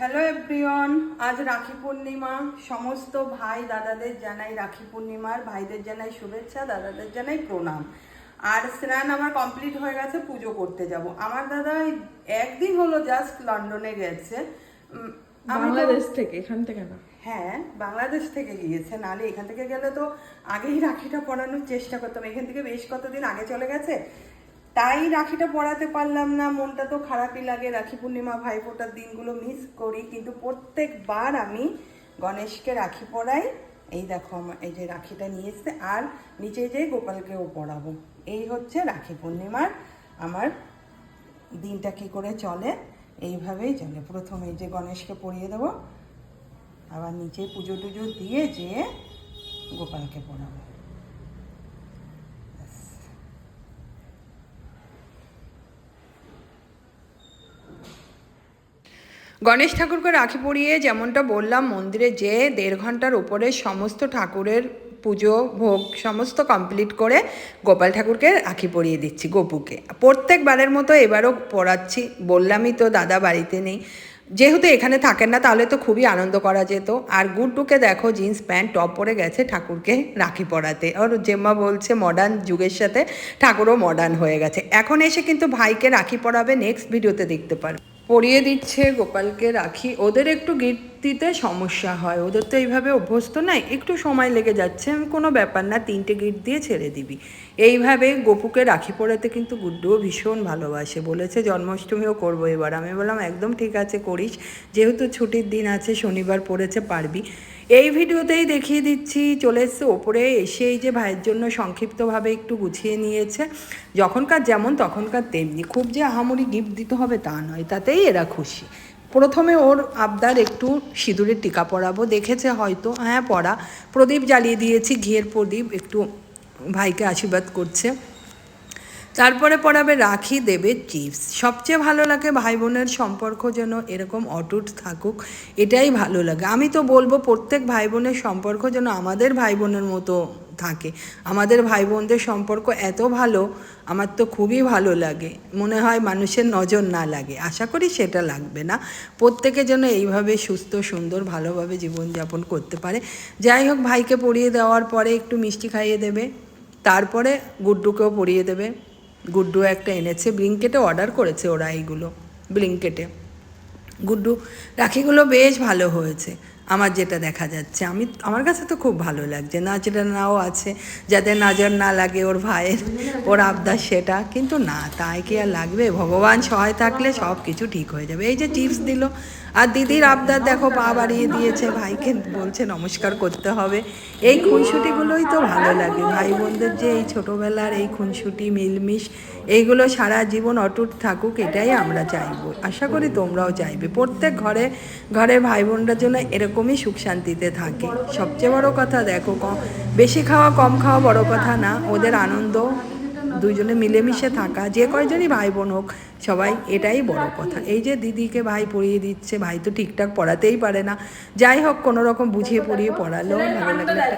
Hello everyone আজ রাখি পূর্ণিমা। সমস্ত ভাই দাদাদের জানাই রাখি পূর্ণিমার ভাইদের জানাই শুভেচ্ছা দাদাদের জানাই প্রণাম। আর স্নান আমার কমপ্লিট হয়ে গেছে পুজো করতে যাব। আমার দাদা একদিন হলো জাস্ট লন্ডনে গেছে। বাংলাদেশ থেকে এখান থেকে না? হ্যাঁ বাংলাদেশ থেকে গিয়েছে। নালে এখান থেকে গেলে তো আগেই রাখিটা পরানোর চেষ্টা করতাম। এখান থেকে বেশ কতদিন আগে চলে গেছে? তাই রাখিটা পড়াতে পারলাম না, মনটা তো খারাপই লাগে। রাখি পূর্ণিমা ভাইফোঁটার দিনগুলো মিস করি, কিন্তু প্রত্যেকবার আমি গণেশকে রাখি পরাই। এই দেখো আমার, এই যে রাখিটা নিয়ে এসছে, আর নিচে যে গোপালকেও পরাবো। এই হচ্ছে রাখি পূর্ণিমার আমার দিনটা কি করে চলে, এইভাবেই চলে। প্রথমে যে গণেশকে পরিয়ে দেবো, আবার নিচে পুজো টুজো দিয়ে যেয়ে গোপালকে পড়াবো গণেশ ঠাকুরকে রাখি পরিয়ে যেমনটা বললাম, মন্দিরে যে দেড় ঘণ্টার উপরে সমস্ত ঠাকুরের পুজো, ভোগ সমস্ত কমপ্লিট করে গোপাল ঠাকুরকে রাখি পরিয়ে দিচ্ছি গোপুকে। প্রত্যেকবারের মতো এবারও পড়াচ্ছি, বললামই তো দাদা বাড়িতে নেই। যেহেতু এখানে থাকেন না, তাহলে তো খুবই আনন্দ করা যেত। আর গুড্ডুকে দেখো, জিন্স প্যান্ট, টপ পরে গেছে ঠাকুরকে রাখি পরাতে। ওর জেম্মা বলছে মডার্ন যুগের সাথে ঠাকুরও মডার্ন হয়ে গেছে। এখন এসে কিন্তু ভাইকে রাখি পরাবে নেক্সট ভিডিওতে দেখতে পারবে পরিয়ে দিচ্ছে গোপালকে রাখি। ওদের একটু গিট দিতে সমস্যা হয়, ওদের তো এইভাবে অভ্যস্ত নাই, একটু সময় লেগে যাচ্ছে, কোনো ব্যাপার না, তিনটে গিট দিয়ে ছেড়ে দিবি। এইভাবে গোপুকে রাখি পরাতে কিন্তু গুড্ডুও ভীষণ ভালোবাসে, বলেছে জন্মাষ্টমীও করব এবার। আমি বললাম, একদম ঠিক আছে, করিস, যেহেতু ছুটির দিন আছে, শনিবার পড়েছে, পারবি। এই ভিডিওতেই দেখিয়ে দিচ্ছি, চলে এসছে ওপরে এসে এই যে ভাইয়ের জন্য সংক্ষিপ্তভাবে একটু গুছিয়ে নিয়েছে। যখনকার যেমন, তখনকার তেমনি। খুব যে আহামরি গিফট দিতে হবে তা নয়, তাতেই এরা খুশি। প্রথমে ওর আবদার একটু সিঁদুরের টিকা পরাবো। দেখেছে হয়তো হ্যাঁ পড়া প্রদীপ জ্বালিয়ে দিয়েছি, ঘিয়ের প্রদীপ একটু ভাইকে আশীর্বাদ করছে। তারপরে পড়াবে রাখি, দেবে চিপস। সবচেয়ে ভালো লাগে ভাই বোনের সম্পর্ক যেন এরকম অটুট থাকুক, এটাই ভালো লাগে। আমি তো বলব, প্রত্যেক ভাই বোনের সম্পর্ক যেন আমাদের ভাই বোনের মতো থাকে। আমাদের ভাই বোনদের সম্পর্ক এত ভালো, আমার তো খুবই ভালো লাগে। মনে হয় মানুষের নজর না লাগে। আশা করি সেটা লাগবে না। প্রত্যেকে যেন এইভাবে সুস্থ, সুন্দর, ভালোভাবে জীবনযাপন করতে পারে। যাই হোক, ভাইকে পরিয়ে দেওয়ার পরে একটু মিষ্টি খাইয়ে দেবে। তারপরে গুড্ডুকেও পরিয়ে দেবে। গুড্ডু একটা এনেছে, ব্লিঙ্কেটে অর্ডার করেছে ওরা এইগুলো, ব্লিঙ্কেটে। গুড্ডু, রাখিগুলো বেশ ভালো হয়েছে। আমার যেটা দেখা যাচ্ছে, আমি, আমার কাছে তো খুব ভালো লাগছে। নাচটা নাও আছে, যাতে নাজর না লাগে ওর ভাইয়ের, ওর আবদার সেটা। কিন্তু না, তাই কি আর লাগবে? ভগবান সহায় থাকলে সব কিছু ঠিক হয়ে যাবে। এই যে চিপস দিল, আর দিদির আবদার দেখো, পা বাড়িয়ে দিয়েছে, ভাইকে বলছে নমস্কার করতে হবে। এই খুনসুটিগুলোই তো ভালো লাগে। ভাই বোনদের যে এই ছোটোবেলার এই খুনসুটি, মিলমিশ, এইগুলো সারা জীবন অটুট থাকুক, এটাই আমরা চাইব। আশা করি তোমরাও চাইবে। প্রত্যেক ঘরে ঘরে ভাই বোনরা যেন এরকমই সুখ শান্তিতে থাকে। সবচেয়ে বড় কথা দেখো কম বেশি খাওয়া, কম খাওয়া বড় কথা না। ওদের আনন্দ দুইজনে মিলেমিশে থাকা, যে কয়জনই ভাই বোন হোক, সবাই এটাই বড় কথা। এই যে দিদিকে ভাই পড়িয়ে দিচ্ছে, ভাই তো ঠিকঠাক পড়াতেই পারে না। যাই হোক, কোনো রকম বুঝিয়ে পড়িয়ে পড়ালো, ভালো লাগল।